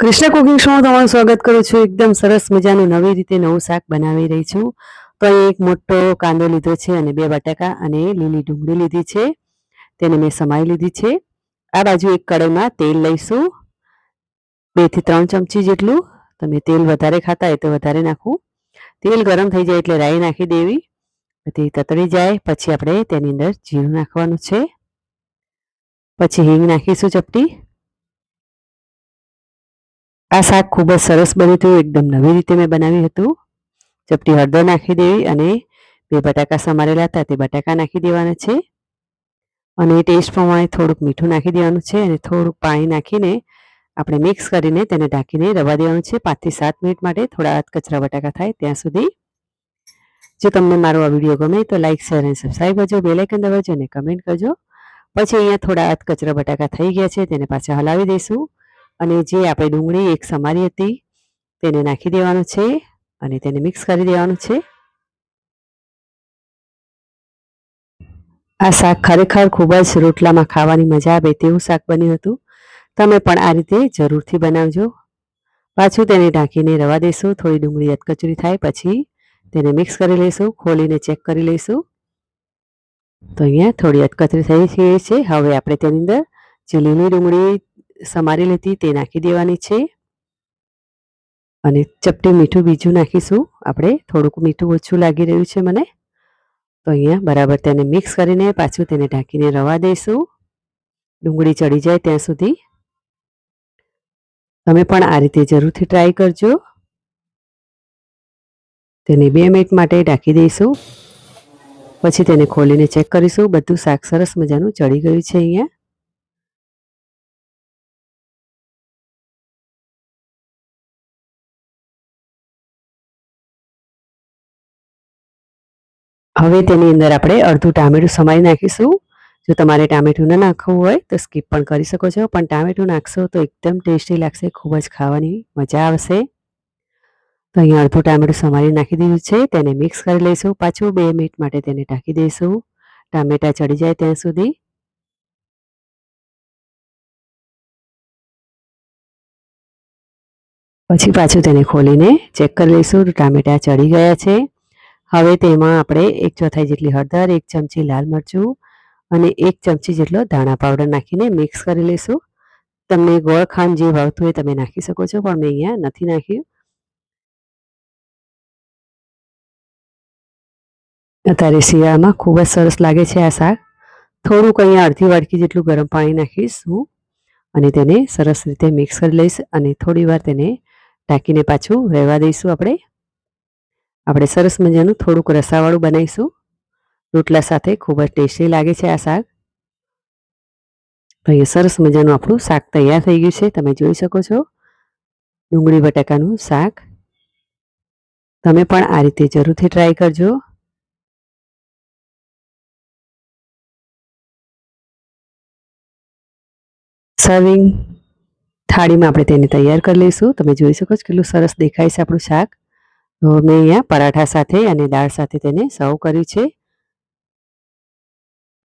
Krishna cooking શોમાં તમારું સ્વાગત કરું છું. એકદમ સરસ મજાનું નવી રીતે નવું શાક બનાવી રહી છું. તો અહીં એક મોટો કાંદો લીધો છે અને બે બટાકા અને લીલી ડુંગળી લીધી છે. તેને મેં સમાઈ લીધી છે. આ બાજુ એક કડાઈમાં તેલ લઈશું. બેથી ત્રણ ચમચી જેટલું. તમે તેલ વધારે ખાતા હોય તો વધારે નાખવું તેલ ગરમ થઈ જાય એટલે રાઈ નાખી દેવી. તે તતડી જાય. પછી આપણે તેની અંદર જીરું નાખવાનું છે. પછી હિંગ નાખીશું ચપટી. આ શાક ખૂબ જ સરસ બન્યું હતું. એકદમ નવી રીતે મેં બનાવ્યું હતું. ચપટી હળદર નાખી દેવી અને બે બટાકા સમારેલા હતા. તે બટાકા નાખી દેવાના છે અને ટેસ્ટ પ્રમાણે થોડુંક મીઠું નાખી દેવાનું છે અને થોડુંક પાણી નાખીને આપણે મિક્સ કરીને તેને ઢાંકીને રવા દેવાનું છે. પાંચથી સાત મિનિટ માટે થોડા કચરા બટાકા થાય ત્યાં સુધી. જો તમને મારો આ વીડિયો ગમે તો લાઇક શેર અને સબસ્ક્રાઈબ કરજો. બેલાઇકન દબાવજો અને કમેન્ટ કરજો. પછી અહીંયા થોડા કચરા બટાકા થઈ ગયા છે. તેને પાછા હલાવી દઈશું. અને જે આપણે ડુંગળી એક સમારી હતી, તેને નાખી દેવાનું છે અને તેને મિક્સ કરી દેવાનું છે. આ શાક ખરેખર ખૂબ જ રોટલામાં ખાવાની મજા આવે તેવું શાક બન્યું હતું. તમે પણ આ રીતે જરૂરથી બનાવજો. પાછું તેને ઢાંકીને રવા દઈશું થોડી ડુંગળી અધકચરી થાય પછી તેને મિક્સ કરી લઈશું ખોલીને ચેક કરી લઈશું તો અહીંયા થોડી અધકચરી થઈ ગઈ છે, હવે આપણે તેની અંદર જે લીલી ડુંગળી સમારી લીધી તે નાખી દેવાની છે. અને ચપટી મીઠું બીજું નાખીશું. આપણે થોડુંક મીઠું ઓછું લાગી રહ્યું છે મને. તો અહીંયા બરાબર તેને મિક્સ કરીને પાછું તેને ઢાંકીને રવા દઈશું. ડુંગળી ચડી જાય ત્યાં સુધી. તમે પણ આ રીતે જરૂરથી ટ્રાય કરજો. તેને બે મિનિટ માટે ઢાંકી દઈશું. પછી તેને ખોલીને ચેક કરીશું. બધું શાક સરસ મજાનું ચડી ગયું છે અહીંયા. હવે તેની અંદર આપણે અડધું ટામેટું સમારી નાખીશું. જો તમારે ટામેટું ન નાખવું હોય તો સ્કીપ પણ કરી શકો છો. પણ ટામેટું નાખશો તો એકદમ ટેસ્ટી લાગશે, ખૂબ જ ખાવાની મજા આવશે. તો અહીંયા અડધું ટામેટું સમારી નાખી દીધું છે. તેને મિક્સ કરી લઈશું. પાછું બે મિનિટ માટે તેને ઢાંકી દઈશું. ટામેટા ચડી જાય ત્યાં સુધી. પછી પાછું તેને ખોલીને ચેક કરી લઈશું. ટામેટા ચડી ગયા છે. હવે તેમાં આપણે એક ચોથાઈ જેટલી હળદર, એક ચમચી લાલ મરચું અને એક ચમચી જેટલો ધાણા પાવડર નાખીને મિક્સ કરી લઈશું. તમને ગોળખાંડ જે ભાવતું હોય તમે નાખી શકો છો, પણ મેં અહીંયા નથી નાખ્યું. અત્યારે શિયાળામાં ખૂબ જ સરસ લાગે છે આ શાક. થોડુંક અહીંયા અડધી વાડકી જેટલું ગરમ પાણી નાખીશ હું અને તેને સરસ રીતે મિક્સ કરી લઈશ અને થોડીવાર તેને ઢાંકીને પાછું રહેવા દઈશું આપણે. આપણે સરસ મજાનું થોડુંક રસાવાળું બનાવીશું. રોટલા સાથે ખૂબ જ ટેસ્ટી લાગે છે આ શાક. તો અહીંયા સરસ મજાનું આપણું શાક તૈયાર થઈ ગયું છે. તમે જોઈ શકો છો ડુંગળી બટાકાનું શાક. તમે પણ આ રીતે જરૂરથી ટ્રાય કરજો. સર્વિંગ થાળીમાં આપણે તેને તૈયાર કરી લઈશું. તમે જોઈ શકો છો કેટલું સરસ દેખાય છે આપણું શાક. તો મેં અહીંયા પરાઠા સાથે અને દાળ સાથે તેને સર્વ કર્યું છે.